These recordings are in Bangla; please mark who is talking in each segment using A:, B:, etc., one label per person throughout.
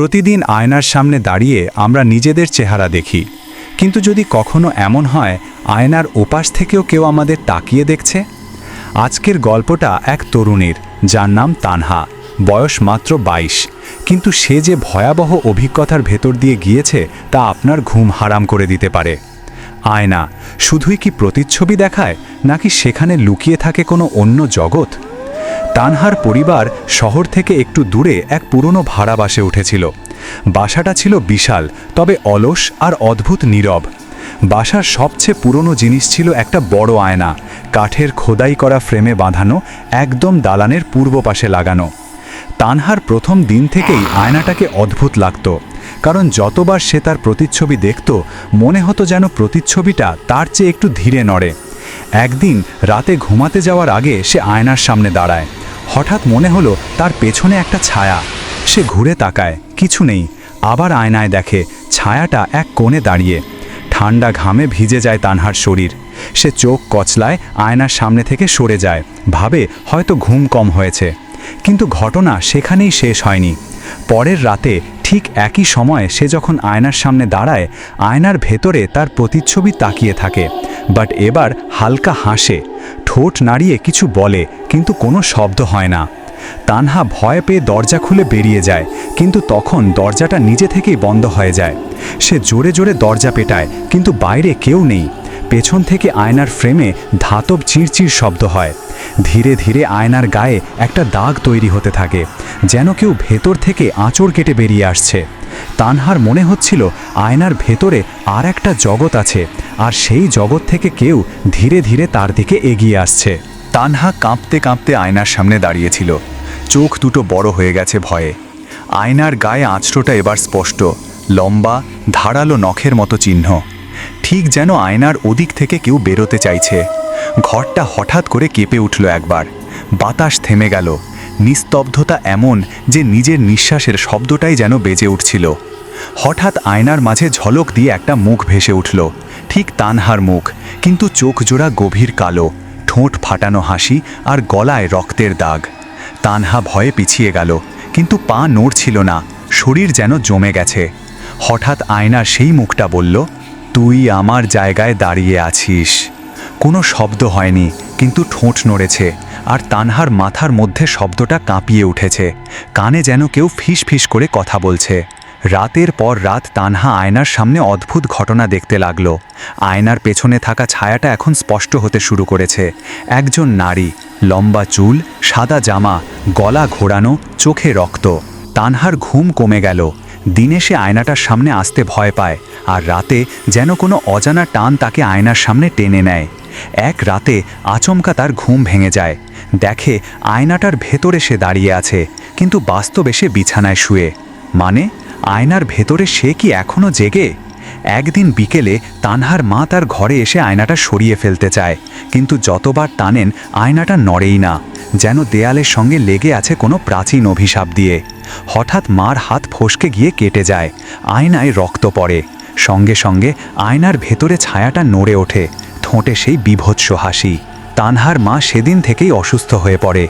A: প্রতিদিন আয়নার সামনে দাঁড়িয়ে আমরা নিজেদের চেহারা দেখি। কিন্তু যদি কখনো এমন হয়, আয়নার ওপাশ থেকেও কেউ আমাদের তাকিয়ে দেখছে? আজকের গল্পটা এক তরুণীর, যার নাম তানহা। বয়স মাত্র ২২ কিন্তু সে যে ভয়াবহ অভিজ্ঞতার ভেতর দিয়ে গিয়েছে, তা আপনার ঘুম হারাম করে দিতে পারে। আয়না, শুধুই কি প্রতিচ্ছবি দেখায়, নাকি সেখানে লুকিয়ে থাকে কোনো অন্য জগৎ? তানহার পরিবার শহর থেকে একটু দূরে এক পুরনো ভাড়া বাসে উঠেছিল। বাসাটা ছিল বিশাল, তবে অলস আর অদ্ভুত নীরব। বাসার সবচেয়ে পুরনো জিনিস ছিল একটা বড় আয়না, কাঠের খোদাই করা ফ্রেমে বাঁধানো, একদম দালানের পূর্ব পাশে লাগানো। তানহার প্রথম দিন থেকেই আয়নাটাকে অদ্ভুত লাগত, কারণ যতবার সে তার প্রতিচ্ছবি দেখত, মনে হতো যেন প্রতিচ্ছবিটা তার চেয়ে একটু ধীরে নড়ে। একদিন রাতে ঘুমাতে যাওয়ার আগে সে আয়নার সামনে দাঁড়ায় হঠাৎ মনে হলো তার পেছনে একটা ছায়া। সে ঘুরে তাকায়, কিছু নেই। আবার আয়নায় দেখে ছায়াটা এক কোণে দাঁড়িয়ে। ঠান্ডা ঘামে ভিজে যায় তানহার শরীর। সে চোখ কচলায়, আয়নার সামনে থেকে সরে যায়। ভাবে হয়তো ঘুম কম হয়েছে। কিন্তু ঘটনা সেখানেই শেষ হয়নি। পরের রাতে ঠিক একই সময়ে সে যখন আয়নার সামনে দাঁড়ায়, আয়নার ভেতরে তার প্রতিচ্ছবি তাকিয়ে থাকে। বাট এবার হালকা হাসে। ঠোঁট নাড়িয়ে কিছু বলে, কিন্তু কোনো শব্দ হয় না। তানহা ভয় পেয়ে দরজা খুলে বেরিয়ে যায়, কিন্তু তখন দরজাটা নিজে থেকেই বন্ধ হয়ে যায়। সে জোরে জোরে দরজা পেটায়, কিন্তু বাইরে কেউ নেই। পেছন থেকে আয়নার ফ্রেমে ধাতব চিরচির শব্দ হয়। ধীরে ধীরে আয়নার গায়ে একটা দাগ তৈরি হতে থাকে, যেন কেউ ভেতর থেকে আঁচড় কেটে বেরিয়ে আসছে। তানহার মনে হচ্ছিল আয়নার ভেতরে আর একটা জগৎ আছে আর সেই জগৎ থেকে কেউ ধীরে ধীরে তার দিকে এগিয়ে আসছে। তানহা কাঁপতে কাঁপতে আয়নার সামনে দাঁড়িয়েছিল। চোখ দুটো বড় হয়ে গেছে ভয়ে। আয়নার গায়ে আঁচড়োটা এবার স্পষ্ট, লম্বা, ধারালো নখের মতো চিহ্ন। ঠিক যেন আয়নার ওদিক থেকে কেউ বেরোতে চাইছে। ঘরটা হঠাৎ করে কেঁপে উঠল একবার। বাতাস থেমে গেল। নিস্তব্ধতা এমন যে নিজের নিঃশ্বাসের শব্দটাই যেন বেজে উঠছিল। হঠাৎ আয়নার মাঝে ঝলক দিয়ে একটা মুখ ভেসে উঠল। ঠিক তানহার মুখ, কিন্তু চোখ জোড়া গভীর কালো, ঠোঁট ফাটানো হাসি আর গলায় রক্তের দাগ। তানহা ভয়ে পিছিয়ে গেল, কিন্তু পা নড়ছিল না, শরীর যেন জমে গেছে। হঠাৎ আয়নার সেই মুখটা বলল, তুই আমার জায়গায় দাঁড়িয়ে আছিস। কোনো শব্দ হয়নি, কিন্তু ঠোঁট নড়েছে, আর তানহার মাথার মধ্যে শব্দটা কাঁপিয়ে উঠেছে। কানে যেন কেউ ফিস ফিস করে কথা বলছে। রাতের পর রাত তানহা আয়নার সামনে অদ্ভুত ঘটনা দেখতে লাগল। আয়নার পেছনে থাকা ছায়াটা এখন স্পষ্ট হতে শুরু করেছে। একজন নারী, লম্বা চুল, সাদা জামা, গলা ঘোরানো, চোখে রক্ত। তানহার ঘুম কমে গেল। দিনে সে আয়নাটার সামনে আসতে ভয় পায় আর রাতে যেন কোনো অজানা টান তাকে আয়নার সামনে টেনে নেয়। এক রাতে আচমকা তার ঘুম ভেঙে যায়। দেখে আয়নাটার ভেতরে সে দাঁড়িয়ে আছে, কিন্তু বাস্তবে সে বিছানায় শুয়ে। মানে আয়নার ভেতরে সে কি এখনও জেগে? একদিন বিকেলে তানহার মা তার ঘরে এসে আয়নাটা সরিয়ে ফেলতে চায়, কিন্তু যতবার টানেন আয়নাটা নড়েই না, যেন দেয়ালের সঙ্গে লেগে আছে কোনো প্রাচীন অভিশাপ দিয়ে। হঠাৎ মার হাত ফসকে গিয়ে কেটে যায়, আয়নায় রক্ত পড়ে। সঙ্গে সঙ্গে আয়নার ভেতরে ছায়াটা নড়ে ওঠে, ঠোঁটে সেই বিভৎস হাসি। তানহার মা সেদিন থেকেই অসুস্থ হয়ে পড়ে,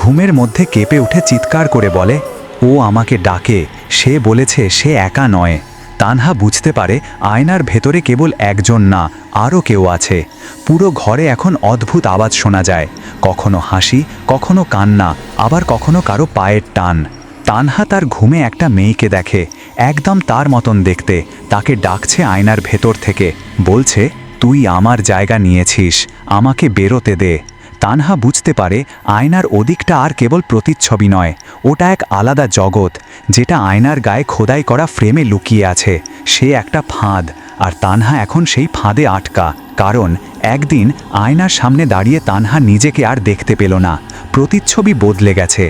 A: ঘুমের মধ্যে কেঁপে উঠে চিৎকার করে বলে ও আমাকে ডাকে। সে বলেছে, সে একা নয়। তানহা বুঝতে পারে, আয়নার ভেতরে কেবল একজন না, আরও কেউ আছে। পুরো ঘরে এখন অদ্ভুত আওয়াজ শোনা যায়। কখনো হাসি, কখনো কান্না, আবার কখনো কারও পায়ের টান। তানহা তার ঘুমে একটা মেয়েকে দেখে। একদম তার মতন দেখতে। তাকে ডাকছে আয়নার ভেতর থেকে। বলছে, তুই আমার জায়গা নিয়েছিস। আমাকে বেরোতে দে। তানহা বুঝতে পারে আয়নার ওদিকটা আর কেবল প্রতিচ্ছবি নয়, ওটা এক আলাদা জগৎ, যেটা আয়নার গায়ে খোদাই করা ফ্রেমে লুকিয়ে আছে। সে একটা ফাঁদ, আর তানহা এখন সেই ফাঁদে আটকা, কারণ একদিন আয়নার সামনে দাঁড়িয়ে তানহা নিজেকে আর দেখতে পেল না। প্রতিচ্ছবি বদলে গেছে।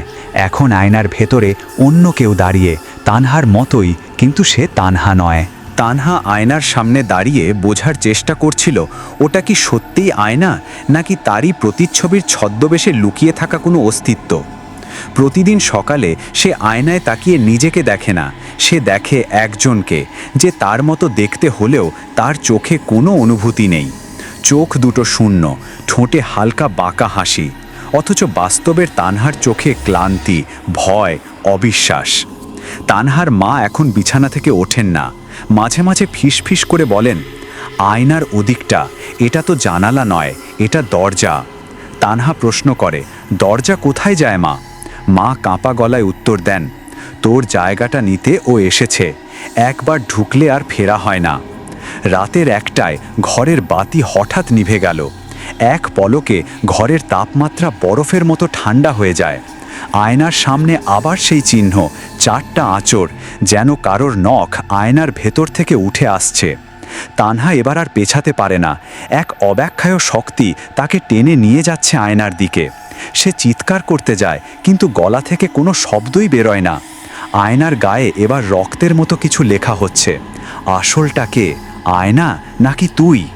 A: এখন আয়নার ভেতরে অন্য কেউ দাঁড়িয়ে, তানহার মতোই, কিন্তু সে তানহা নয়। তানহা আয়নার সামনে দাঁড়িয়ে বোঝার চেষ্টা করছিল, ওটা কি সত্যিই আয়না, নাকি তারই প্রতিচ্ছবির ছদ্মবেশে লুকিয়ে থাকা কোনো অস্তিত্ব? প্রতিদিন সকালে সে আয়নায় তাকিয়ে নিজেকে দেখে না, সে দেখে একজনকে, যে তার মতো দেখতে হলেও তার চোখে কোনো অনুভূতি নেই। চোখ দুটো শূন্য, ঠোঁটে হালকা বাঁকা হাসি, অথচ বাস্তবের তানহার চোখে ক্লান্তি, ভয়, অবিশ্বাস। তানহার মা এখন বিছানা থেকে ওঠেন না মাঝে মাঝে ফিস করে বলেন, আয়নার ওদিকটা, এটা তো জানালা নয়, এটা দরজা। তানহা প্রশ্ন করে, দরজা কোথায় যায় মা? মা কাঁপা গলায় উত্তর দেন, তোর জায়গাটা নিতে ও এসেছে, একবার ঢুকলে আর ফেরা হয় না। রাতের একটায় ঘরের বাতি হঠাৎ নিভে গেল, এক পলকে ঘরের তাপমাত্রা বরফের মতো ঠান্ডা হয়ে যায়। আয়নার সামনে আবার সেই চিহ্ন, চারটা আঁচড়, যেন কারোর নখ আয়নার ভেতর থেকে উঠে আসছে। তানহা এবার আর পেছাতে পারে না। এক অব্যাখ্যায় শক্তি তাকে টেনে নিয়ে যাচ্ছে আয়নার দিকে। সে চিৎকার করতে যায়, কিন্তু গলা থেকে কোনো শব্দই বেরোয় না। আয়নার গায়ে এবার রক্তের মতো কিছু লেখা হচ্ছে। আসলটাকে আয়না নাকি তুই?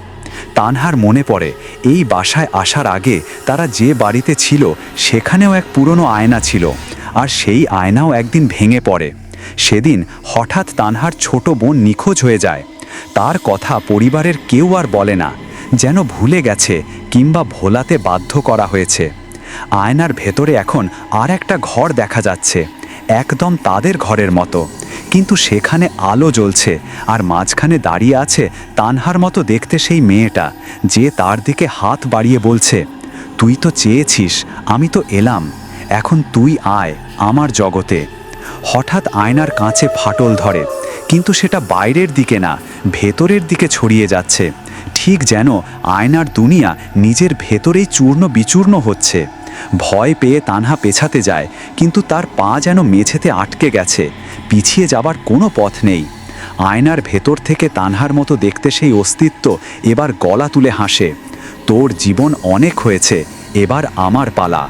A: তানহার মনে পড়ে, এই বাসায় আসার আগে তারা যে বাড়িতে ছিল সেখানেও এক পুরনো আয়না ছিল আর সেই আয়নাও একদিন ভেঙে পড়ে। সেদিন হঠাৎ তানহার ছোট বোন নিখোঁজ হয়ে যায়। তার কথা পরিবারের কেউ আর বলে না, যেন ভুলে গেছে কিংবা ভোলাতে বাধ্য করা হয়েছে। আয়নার ভেতরে এখন আর একটা ঘর দেখা যাচ্ছে একদম তাদের ঘরের মতো। কিন্তু সেখানে আলো জ্বলছে আর মাঝখানে দাঁড়িয়ে আছে তানহার মতো দেখতে সেই মেয়েটা, যে তার দিকে হাত বাড়িয়ে বলছে, তুই তো চেয়েছিস, আমি তো এলাম, এখন তুই আয় আমার জগতে। হঠাৎ আয়নার কাঁচে ফাটল ধরে, কিন্তু সেটা বাইরের দিকে না, ভেতরের দিকে ছড়িয়ে যাচ্ছে। ঠিক যেন আয়নার দুনিয়া নিজের ভেতরেই চূর্ণ বিচূর্ণ হচ্ছে। ভয় পেয়ে তানহা পেছাতে যায়, কিন্তু তার পা যেন মেঝেতে আটকে গেছে। পিছিয়ে যাবার কোনো পথ নেই। আয়নার ভেতর থেকে তানহার মতো দেখতে সেই অস্তিত্ব এবার গলা তুলে হাসে। তোর জীবন অনেক হয়েছে, এবার আমার পালা।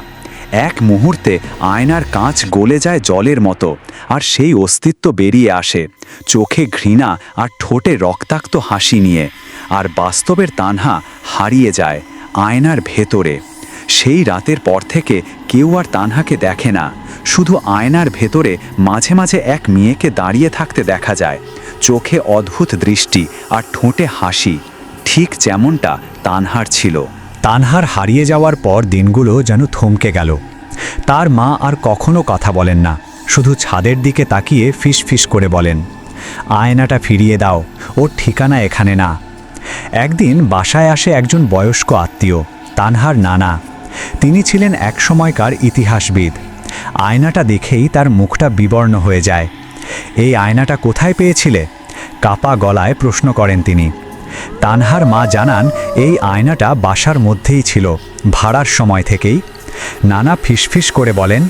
A: এক মুহূর্তে আয়নার কাঁচ গলে যায় জলের মতো, আর সেই অস্তিত্ব বেরিয়ে আসে। চোখে ঘৃণা আর ঠোঁটে রক্তাক্ত হাসি নিয়ে। আর বাস্তবের তানহা হারিয়ে যায় আয়নার ভেতরে। সেই রাতের পর থেকে কেউ আর তানহাকে দেখে না। শুধু আয়নার ভেতরে মাঝে মাঝে এক মেয়েকে দাঁড়িয়ে থাকতে দেখা যায়। চোখে অদ্ভুত দৃষ্টি আর ঠোঁটে হাসি। ঠিক যেমনটা তানহার ছিল। তানহার হারিয়ে যাওয়ার পর দিনগুলো যেন থমকে গেল। তার মা আর কখনো কথা বলেন না। শুধু ছাদের দিকে তাকিয়ে ফিস ফিস করে বলেন, আয়নাটা ফিরিয়ে দাও, ওর ঠিকানা এখানে না। একদিন বাসায় আসে একজন বয়স্ক আত্মীয়, তানহার নানা। তিনি ছিলেন এক সময়কার ইতিহাসবিদ। আয়নাটা দেখেই তার মুখটা বিবর্ণ হয়ে যায়। এই আয়নাটা কোথায় পেয়েছিলে? কাপা গলায় প্রশ্ন করেন তিনি। তানহার মা জানান, এই আয়নাটা বাসার মধ্যেই ছিল, ভাড়ার সময় থেকেই। নানা ফিসফিস করে বলেন,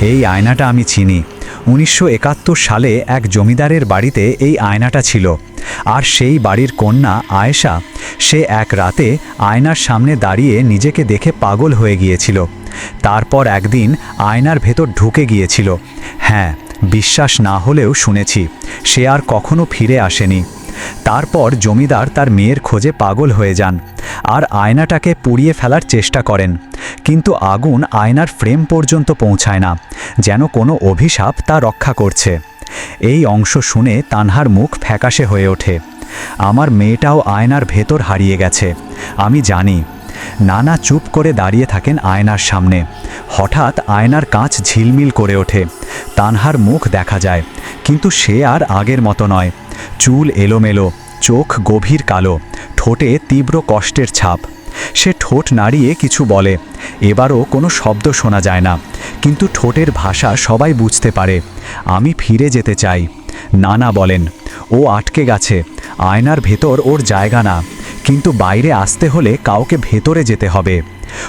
A: এই আয়নাটা আমি চিনি। উনিশশো একাত্তর সালে এক জমিদারের বাড়িতে এই আয়নাটা ছিল। আর সেই বাড়ির কন্যা আয়েশা, সে এক রাতে আয়নার সামনে দাঁড়িয়ে নিজেকে দেখে পাগল হয়ে গিয়েছিল। তারপর একদিন আয়নার ভেতর ঢুকে গিয়েছিল। হ্যাঁ বিশ্বাস না হলেও শুনেছি, সে আর কখনো ফিরে আসেনি। তারপর জমিদার তার মেয়ের খোঁজে পাগল হয়ে যান। আর আয়নাটাকে পুড়িয়ে ফেলার চেষ্টা করেন। কিন্তু আগুন আয়নার ফ্রেম পর্যন্ত পৌঁছায় না, যেন কোনো অভিশাপ তা রক্ষা করছে। এই অংশ শুনে তানহার মুখ ফ্যাকাশে হয়ে ওঠে। আমার মেয়েটাও আয়নার ভেতর হারিয়ে গেছে, আমি জানি। নানা চুপ করে দাঁড়িয়ে থাকেন আয়নার সামনে। হঠাৎ আয়নার কাঁচ ঝিলমিল করে ওঠে। তানহার মুখ দেখা যায়, কিন্তু সে আর আগের মতো নয়। চুল এলোমেলো চোখ গভীর কালো, ঠোঁটে তীব্র কষ্টের ছাপ। সে ঠোঁট নাড়িয়ে কিছু বলে। এবারও কোনো শব্দ শোনা যায় না, কিন্তু ঠোঁটের ভাষা সবাই বুঝতে পারে। আমি ফিরে যেতে চাই। নানা বলেন, ও আটকে গেছে। আয়নার ভেতর ওর জায়গা না। কিন্তু বাইরে আসতে হলে কাউকে ভেতরে যেতে হবে।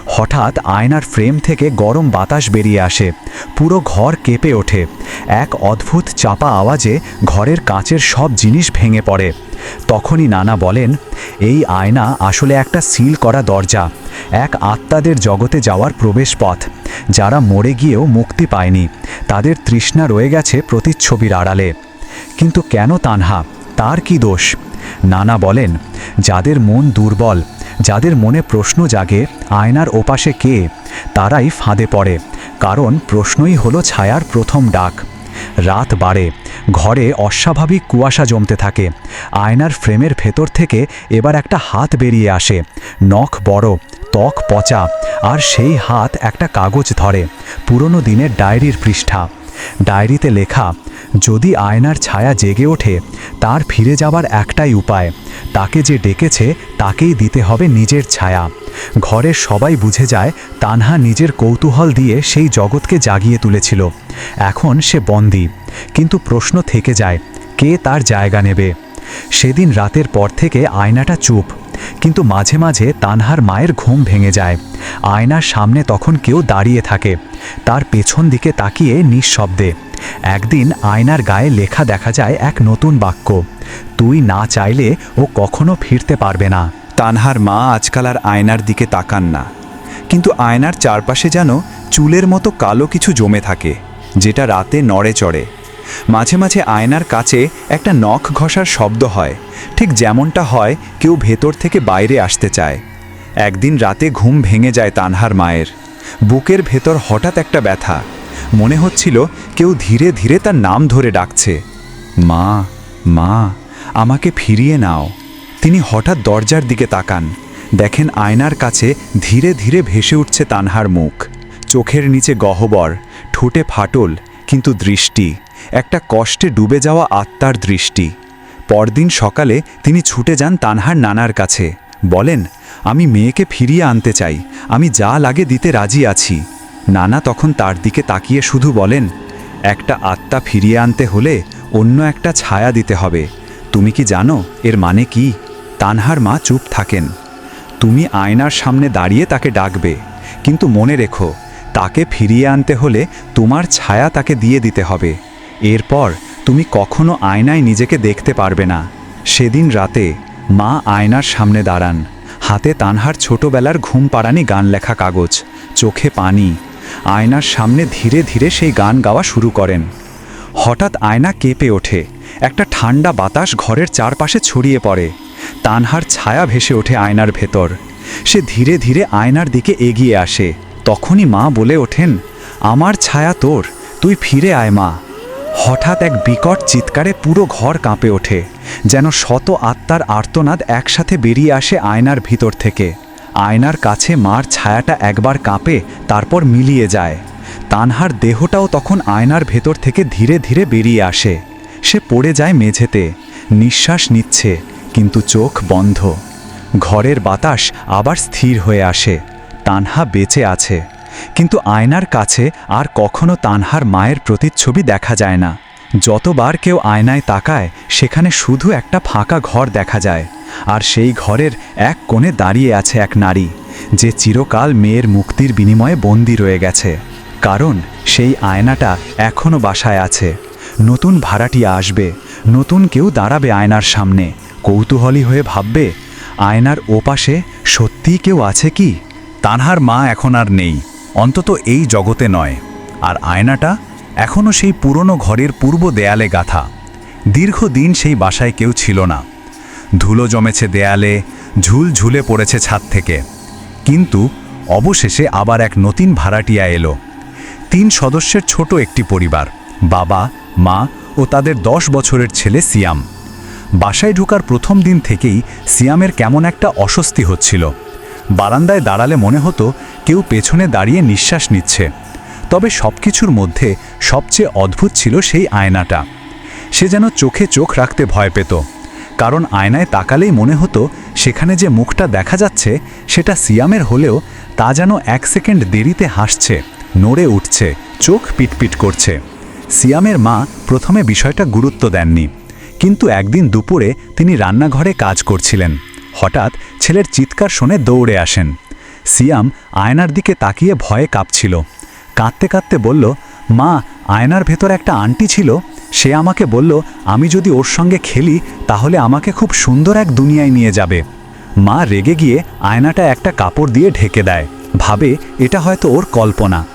A: হঠাৎ আয়নার ফ্রেম থেকে গরম বাতাস বেরিয়ে আসে। পুরো ঘর কেঁপে ওঠে। এক অদ্ভুত চাপা আওয়াজে ঘরের কাঁচের সব জিনিস ভেঙে পড়ে। তখনই নানা বলেন, এই আয়না আসলে একটা সিল করা দরজা। এক আত্মাদের জগতে যাওয়ার প্রবেশপথ যারা মরে গিয়েও মুক্তি পায়নি। তাদের তৃষ্ণা রয়ে গেছে প্রতিচ্ছবির আড়ালে। কিন্তু কেন তানহা? তার কি দোষ? নানা বলেন, যাদের মন দুর্বল যাদের মনে প্রশ্ন জাগে, আয়নার ওপাশে কে, তারাই ফাঁদে পড়ে, কারণ প্রশ্নই হলো ছায়ার প্রথম ডাক। রাত বাড়ে, ঘরে অস্বাভাবিক কুয়াশা জমতে থাকে, আয়নার ফ্রেমের ভেতর থেকে এবার একটা হাত বেরিয়ে আসে, নখ বড়, ত্বক পচা, আর সেই হাত একটা কাগজ ধরে, পুরনো দিনের ডায়েরির পৃষ্ঠা। ডায়েরিতে লেখা যদি আয়নার ছায়া জেগে ওঠে, তার ফিরে যাবার একটাই উপায়, তাকে যে ডেকেছে তাকেই দিতে হবে নিজের ছায়া। ঘরের সবাই বুঝে যায়, তানহা নিজের কৌতূহল দিয়ে সেই জগৎকে জাগিয়ে তুলেছিল। এখন সে বন্দী, কিন্তু প্রশ্ন থেকে যায়, কে তার জায়গা নেবে? সেদিন রাতের পর থেকে আয়নাটা চুপ, কিন্তু মাঝে মাঝে তানহার মায়ের ঘুম ভেঙে যায়। আয়নার সামনে তখন কেউ দাঁড়িয়ে থাকে, তার পেছন দিকে তাকিয়ে নিঃশব্দে। একদিন আয়নার গায়ে লেখা দেখা যায় এক নতুন বাক্য। তুই না চাইলে ও কখনো ফিরতে পারবে না। তানহার মা আজকাল আর আয়নার দিকে তাকান না। কিন্তু আয়নার চারপাশে যেন চুলের মতো কালো কিছু জমে থাকে, যেটা রাতে নড়ে চড়ে। মাঝে মাঝে আয়নার কাছে একটা নখ ঘষার শব্দ হয়, ঠিক যেমনটা হয় কেউ ভেতর থেকে বাইরে আসতে চায়। একদিন রাতে ঘুম ভেঙে যায় তানহার মায়ের। বুকের ভেতর হঠাৎ একটা ব্যথা মনে হচ্ছিল কেউ ধীরে ধীরে তার নাম ধরে ডাকছে। মা মা, আমাকে ফিরিয়ে নাও। তিনি হঠাৎ দরজার দিকে তাকান। দেখেন আয়নার কাছে ধীরে ধীরে ভেসে উঠছে তানহার মুখ। চোখের নিচে গহ্বর, ঠোঁটে ফাটল, কিন্তু দৃষ্টি, একটা কষ্টে ডুবে যাওয়া আত্মার দৃষ্টি। পরদিন সকালে তিনি ছুটে যান তানহার নানার কাছে। বলেন, আমি মেয়েকে ফিরিয়ে আনতে চাই। আমি যা লাগে দিতে রাজি আছি। নানা তখন তার দিকে তাকিয়ে শুধু বলেন, একটা আত্মা ফিরিয়ে আনতে হলে অন্য একটা ছায়া দিতে হবে। তুমি কি জানো এর মানে কি? তানহার মা চুপ থাকেন। তুমি আয়নার সামনে দাঁড়িয়ে তাকে ডাকবে, কিন্তু মনে রেখো, তাকে ফিরিয়ে আনতে হলে তোমার ছায়া তাকে দিয়ে দিতে হবে। এরপর তুমি কখনো আয়নায় নিজেকে দেখতে পারবে না। সেদিন রাতে মা আয়নার সামনে দাঁড়ান। হাতে তানহার ছোটবেলার ঘুম পাড়ানি গান লেখা কাগজ, চোখে পানি আয়নার সামনে ধীরে ধীরে সেই গান গাওয়া শুরু করেন। হঠাৎ আয়না কেঁপে ওঠে। একটা ঠান্ডা বাতাস ঘরের চারপাশে ছড়িয়ে পড়ে। তানহার ছায়া ভেসে ওঠে আয়নার ভেতর। সে ধীরে ধীরে আয়নার দিকে এগিয়ে আসে। তখনই মা বলে ওঠেন, আমার ছায়া তোর, তুই ফিরে আয় মা। হঠাৎ এক বিকট চিৎকারে পুরো ঘর কাঁপে ওঠে, যেন শত আত্মার আর্তনাদ একসাথে বেরিয়ে আসে আয়নার ভিতর থেকে। আয়নার কাছে মার ছায়াটা একবার কাঁপে, তারপর মিলিয়ে যায়। তানহার দেহটাও তখন আয়নার ভেতর থেকে ধীরে ধীরে বেরিয়ে আসে। সে পড়ে যায় মেঝেতে। নিঃশ্বাস নিচ্ছে, কিন্তু চোখ বন্ধ। ঘরের বাতাস আবার স্থির হয়ে আসে। তানহা বেঁচে আছে। কিন্তু আয়নার কাছে আর কখনো তানহার মায়ের প্রতিচ্ছবি দেখা যায় না। যতবার কেউ আয়নায় তাকায়, সেখানে শুধু একটা ফাঁকা ঘর দেখা যায়। আর সেই ঘরের এক কোণে দাঁড়িয়ে আছে এক নারী, যে চিরকাল মেয়ের মুক্তির বিনিময়ে বন্দী রয়ে গেছে। কারণ সেই আয়নাটা এখনও বাসায় আছে। নতুন ভাড়াটিয়া আসবে, নতুন কেউ দাঁড়াবে আয়নার সামনে। কৌতূহলী হয়ে ভাববে, আয়নার ওপাশে সত্যিই কেউ আছে কি? তানহার মা এখন আর নেই, অন্তত এই জগতে নয়। আর আয়নাটা এখনও সেই পুরনো ঘরের পূর্ব দেয়ালে গাথা। দীর্ঘদিন সেই বাসায় কেউ ছিল না। ধুলো জমেছে দেয়ালে, ঝুল ঝুলে পড়েছে ছাদ থেকে। কিন্তু অবশেষে আবার এক নতুন ভাড়াটিয়া এলো। তিন সদস্যের ছোট একটি পরিবার, বাবা, মা ও তাদের দশ বছরের ছেলে সিয়াম। বাসায় ঢোকার প্রথম দিন থেকেই সিয়ামের কেমন একটা অস্বস্তি হচ্ছিল। বারান্দায় দাঁড়ালে মনে হতো কেউ পেছনে দাঁড়িয়ে নিঃশ্বাস নিচ্ছে। তবে সব কিছুর মধ্যে সবচেয়ে অদ্ভুত ছিল সেই আয়নাটা। সে যেন চোখে চোখ রাখতে ভয় পেত, কারণ আয়নায় তাকালেই মনে হতো সেখানে যে মুখটা দেখা যাচ্ছে সেটা সিয়ামের হলেও তা যেন এক সেকেন্ড দেরিতে হাসছে, নড়ে উঠছে, চোখ পিটপিট করছে। সিয়ামের মা প্রথমে বিষয়টা গুরুত্ব দেননি, কিন্তু একদিন দুপুরে তিনি রান্নাঘরে কাজ করছিলেন। হঠাৎ ছেলের চিৎকার শুনে দৌড়ে আসেন। সিয়াম আয়নার দিকে তাকিয়ে ভয়ে কাঁপছিল। কাঁদতে কাঁদতে বলল, মা, আয়নার ভেতর একটা আন্টি ছিল। সে আমাকে বলল, আমি যদি ওর সঙ্গে খেলি, তাহলে আমাকে খুব সুন্দর এক দুনিয়ায় নিয়ে যাবে। মা রেগে গিয়ে আয়নাটা একটা কাপড় দিয়ে ঢেকে দেয়। ভাবে, এটা হয়তো ওর কল্পনা।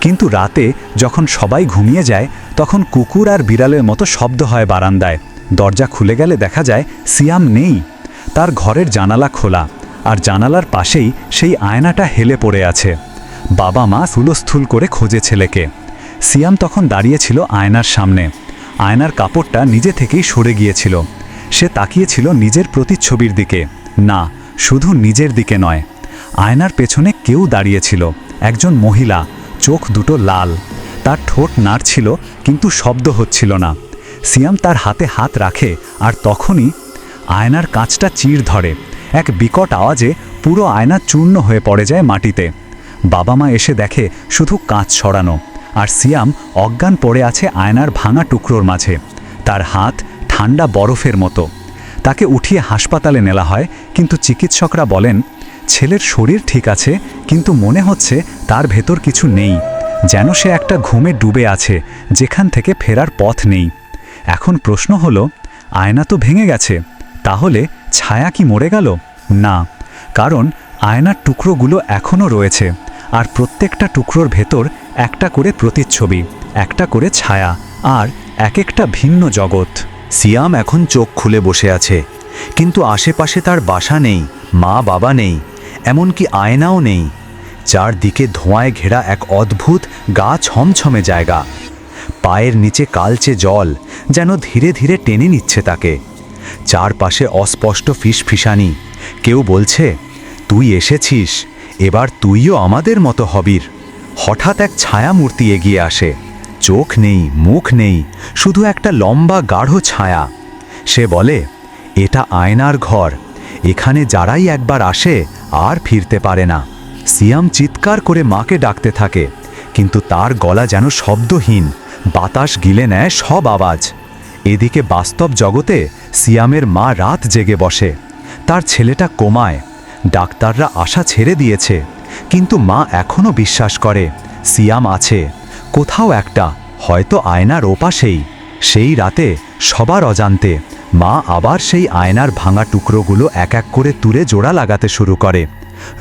A: কিন্তু রাতে যখন সবাই ঘুমিয়ে যায়, তখন কুকুর আর বিড়ালের মতো শব্দ হয় বারান্দায়। দরজা খুলে গেলে দেখা যায়, সিয়াম নেই। তার ঘরের জানালা খোলা, আর জানালার পাশেই সেই আয়নাটা হেলে পড়ে আছে। বাবা মা সুলস্থুল করে খোঁজে ছেলেকে। সিয়াম তখন দাঁড়িয়েছিল আয়নার সামনে। আয়নার কাপড়টা নিজে থেকেই সরে গিয়েছিল। সে তাকিয়েছিল নিজের প্রতিচ্ছবির দিকে। না, শুধু নিজের দিকে নয়। আয়নার পেছনে কেউ দাঁড়িয়েছিল। একজন মহিলা, চোখ দুটো লাল। তার ঠোঁট নাড়ছিল, কিন্তু শব্দ হচ্ছিল না। সিয়াম তার হাতে হাত রাখে আর তখনই আয়নার কাঁচটা চিড় ধরে। এক বিকট আওয়াজে পুরো আয়না চূর্ণ হয়ে পড়ে যায় মাটিতে। বাবা মা এসে দেখে শুধু কাঁচ ছড়ানো, আর সিয়াম অজ্ঞান পড়ে আছে আয়নার ভাঙা টুকরোর মাঝে। তার হাত ঠান্ডা বরফের মতো। তাকে উঠিয়ে হাসপাতালে নেওয়া হয়, কিন্তু চিকিৎসকরা বলেন, ছেলের শরীর ঠিক আছে, কিন্তু মনে হচ্ছে তার ভেতর কিছু নেই। যেন সে একটা ঘুমে ডুবে আছে, যেখান থেকে ফেরার পথ নেই। এখন প্রশ্ন হলো, আয়না তো ভেঙে গেছে, তাহলে ছায়া কি মরে গেল? না, কারণ আয়নার টুকরোগুলো এখনও রয়েছে। আর প্রত্যেকটা টুকরোর ভেতর একটা করে প্রতিচ্ছবি, একটা করে ছায়া আর এক একটা ভিন্ন জগৎ।
B: সিয়াম এখন চোখ খুলে বসে আছে, কিন্তু আশেপাশে তার বাসা নেই, মা বাবা নেই, এমনকি আয়নাও নেই। চারদিকে ধোঁয়ায় ঘেরা এক অদ্ভুত, গা ছমছমে জায়গা। পায়ের নিচে কালচে জল, যেন ধীরে ধীরে টেনে নিচ্ছে তাকে। চারপাশে অস্পষ্ট ফিসফিসানি। কেউ বলছে, তুই এসেছিস এবার তুইও আমাদের মতো হবির। হঠাৎ এক ছায়ামূর্তি এগিয়ে আসে। চোখ নেই, মুখ নেই, শুধু একটা লম্বা গাঢ় ছায়া। সে বলে, এটা আয়নার ঘর। এখানে যারাই একবার আসে আর ফিরতে পারে না। সিয়াম চিৎকার করে মাকে ডাকতে থাকে, কিন্তু তার গলা যেন শব্দহীন, বাতাস গিলে নেয় সব আওয়াজ। এদিকে বাস্তব জগতে সিয়ামের মা রাত জেগে বসে। তার ছেলেটা কোমায় ডাক্তাররা আশা ছেড়ে দিয়েছে। কিন্তু মা এখনও বিশ্বাস করে, সিয়াম আছে। কোথাও একটা, হয়তো আয়নার ওপাশেই। সেই রাতে সবার অজান্তে মা আবার সেই আয়নার ভাঙা টুকরোগুলো এক এক করে তুলে জোড়া লাগাতে শুরু করে।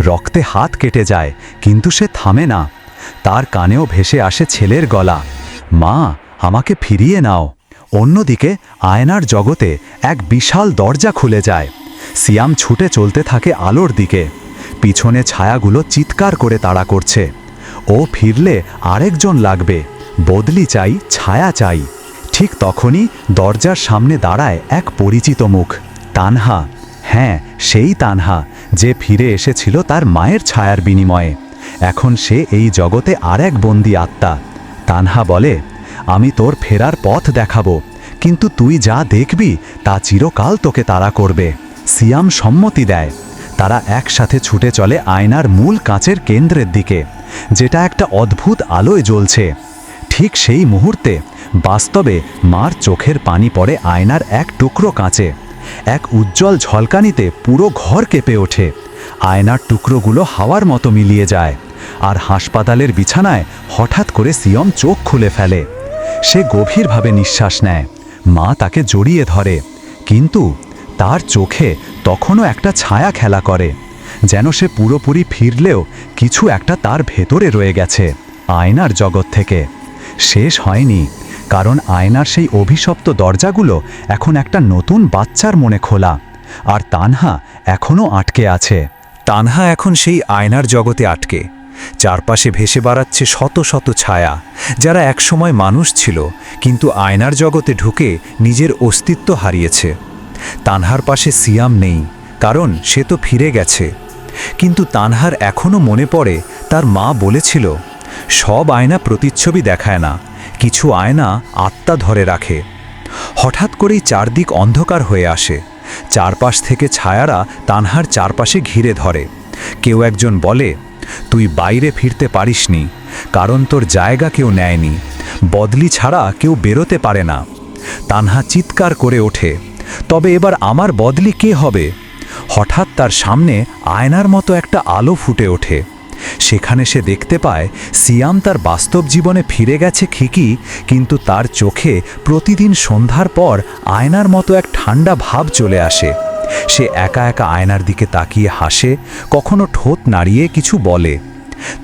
B: রক্তে হাত কেটে যায়, কিন্তু সে থামে না। তার কানেও ভেসে আসে ছেলের গলা। মা, আমাকে ফিরিয়ে নাও। অন্যদিকে আয়নার জগতে এক বিশাল দরজা খুলে যায়। সিয়াম ছুটে চলতে থাকে আলোর দিকে। পিছনে ছায়াগুলো চিৎকার করে তাড়া করছে। ও ফিরলে আরেকজন লাগবে। বদলি চাই, ছায়া চাই। ঠিক তখনই দরজার সামনে দাঁড়ায় এক পরিচিত মুখ। তানহা। হ্যাঁ সেই তানহা, যে ফিরে এসেছিল তার মায়ের ছায়ার বিনিময়ে। এখন সে এই জগতে আর এক বন্দি আত্মা। তানহা বলে, আমি তোর ফেরার পথ দেখাবো। কিন্তু তুই যা দেখবি, তা চিরকাল তোকে তাড়া করবে। সিয়াম সম্মতি দেয়। তারা একসাথে ছুটে চলে আয়নার মূল কাঁচের কেন্দ্রের দিকে, যেটা একটা অদ্ভুত আলোয় জ্বলছে। ঠিক সেই মুহূর্তে বাস্তবে মার চোখের পানি পড়ে আয়নার এক টুকরো কাঁচে। এক উজ্জ্বল ঝলকানিতে পুরো ঘর কেঁপে ওঠে। আয়নার টুকরোগুলো হাওয়ার মতো মিলিয়ে যায়। আর হাসপাতালের বিছানায় হঠাৎ করে সিয়ম চোখ খুলে ফেলে। সে গভীরভাবে নিঃশ্বাস নেয়। মা তাকে জড়িয়ে ধরে। কিন্তু তার চোখে তখনও একটা ছায়া খেলা করে, যেন সে পুরোপুরি ফিরলেও কিছু একটা তার ভেতরে রয়ে গেছে, আয়নার জগৎ থেকে। শেষ হয়নি, কারণ আয়নার সেই অভিশপ্ত দরজাগুলো এখন একটা নতুন বাচ্চার মনে খোলা, আর তানহা এখনও আটকে আছে।
A: তানহা এখন সেই আয়নার জগতে আটকে, চারপাশে ভেসে বাড়াচ্ছে শত শত ছায়া, যারা একসময় মানুষ ছিল, কিন্তু আয়নার জগতে ঢুকে নিজের অস্তিত্ব হারিয়েছে। তানহার পাশে সিয়াম নেই, কারণ সে তো ফিরে গেছে। কিন্তু তানহার এখনও মনে পড়ে, তার মা বলেছিল, সব আয়না প্রতিচ্ছবি দেখায় না, কিছু আয়না আত্মা ধরে রাখে। হঠাৎ করেই চারদিক অন্ধকার হয়ে আসে, চারপাশ থেকে ছায়ারা তানহার চারপাশে ঘিরে ধরে। কেউ একজন বলে, তুই বাইরে ফিরতে পারিসনি, কারণ তোর জায়গা কেউ নেয়নি, বদলি ছাড়া কেউ বেরোতে পারে না। তানহা চিৎকার করে ওঠে তবে এবার আমার বদলি কে হবে? হঠাৎ তার সামনে আয়নার মতো একটা আলো ফুটে ওঠে। সেখানে সে দেখতে পায়, সিয়াম তার বাস্তব জীবনে ফিরে গেছে ঠিকই, কিন্তু তার চোখে প্রতিদিন সন্ধ্যার পর আয়নার মতো এক ঠান্ডা ভাব চলে আসে। সে একা একা আয়নার দিকে তাকিয়ে হাসে, কখনো ঠোঁট নাড়িয়ে কিছু বলে।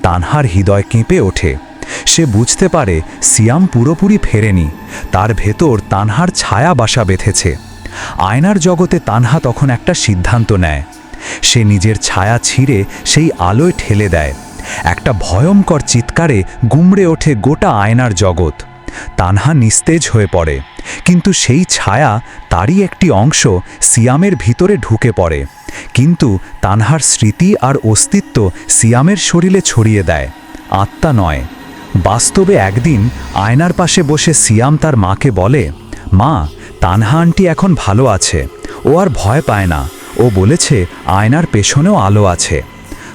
A: তানহার হৃদয় কেঁপে ওঠে। সে বুঝতে পারে, সিয়াম পুরোপুরি ফেরেনি। তার ভেতর তানহার ছায়া বাসা বেঁধেছে। আয়নার জগতে তানহা তখন একটা সিদ্ধান্ত নেয়। সে নিজের ছায়া ছিঁড়ে সেই আলোয় ঠেলে দেয়। একটা ভয়ঙ্কর চিৎকারে গুমড়ে ওঠে গোটা আয়নার জগৎ। তানহা নিস্তেজ হয়ে পড়ে, কিন্তু সেই ছায়া তারই একটি অংশ সিয়ামের ভিতরে ঢুকে পড়ে। কিন্তু তানহার স্মৃতি আর অস্তিত্ব সিয়ামের শরীরে ছড়িয়ে দেয়। আত্মা নয়। বাস্তবে একদিন আয়নার পাশে বসে সিয়াম তার মাকে বলে, মা তানহা আন্টি এখন ভালো আছে। ও আর ভয় পায় না। ও বলেছে, আয়নার পেছনেও আলো আছে।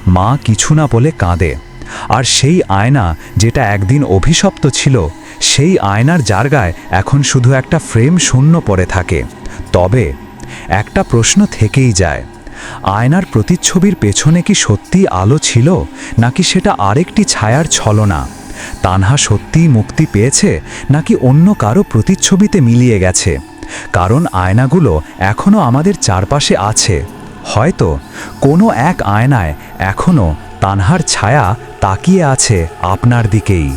A: মা কিছু না বলে কাঁদে। আর সেই আয়না যেটা একদিন অভিশপ্ত ছিল, সেই আয়নার জায়গায় এখন শুধু একটা ফ্রেম শূন্য পড়ে থাকে। তবে একটা প্রশ্ন থেকেই যায়, আয়নার প্রতিচ্ছবির পেছনে কি সত্যি আলো ছিল, নাকি সেটা আরেকটি ছায়ার ছলনা? তানহা সত্যিই মুক্তি পেয়েছে, নাকি অন্য কারও প্রতিচ্ছবিতে মিলিয়ে গেছে? কারণ আয়নাগুলো এখনও আমাদের চারপাশে আছে। হয়তো কোনো এক আয়নায় এখনও তানহার ছায়া তাকিয়ে আছে আপনার দিকেই।